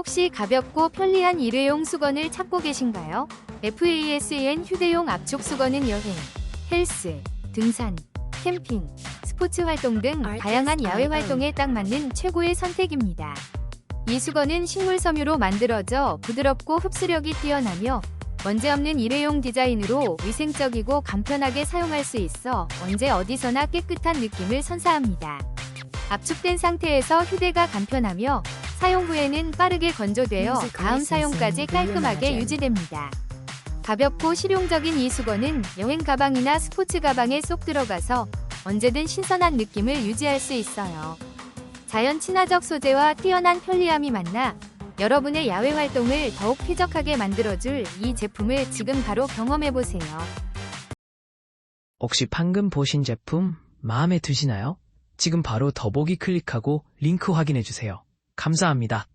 혹시 가볍고 편리한 일회용 수건을 찾고 계신가요? FASN 휴대용 압축 수건은 여행, 헬스, 등산, 캠핑, 스포츠 활동 등 다양한 야외 활동에 딱 맞는 최고의 선택입니다. 이 수건은 식물 섬유로 만들어져 부드럽고 흡수력이 뛰어나며 먼지 없는 일회용 디자인으로 위생적이고 간편하게 사용할 수 있어 언제 어디서나 깨끗한 느낌을 선사합니다. 압축된 상태에서 휴대가 간편하며 사용 후에는 빠르게 건조되어 다음 사용까지 깔끔하게 유지됩니다. 가볍고 실용적인 이 수건은 여행 가방이나 스포츠 가방에 쏙 들어가서 언제든 신선한 느낌을 유지할 수 있어요. 자연 친화적 소재와 뛰어난 편리함이 만나 여러분의 야외 활동을 더욱 쾌적하게 만들어줄 이 제품을 지금 바로 경험해보세요. 혹시 방금 보신 제품 마음에 드시나요? 지금 바로 더보기 클릭하고 링크 확인해 주세요. 감사합니다.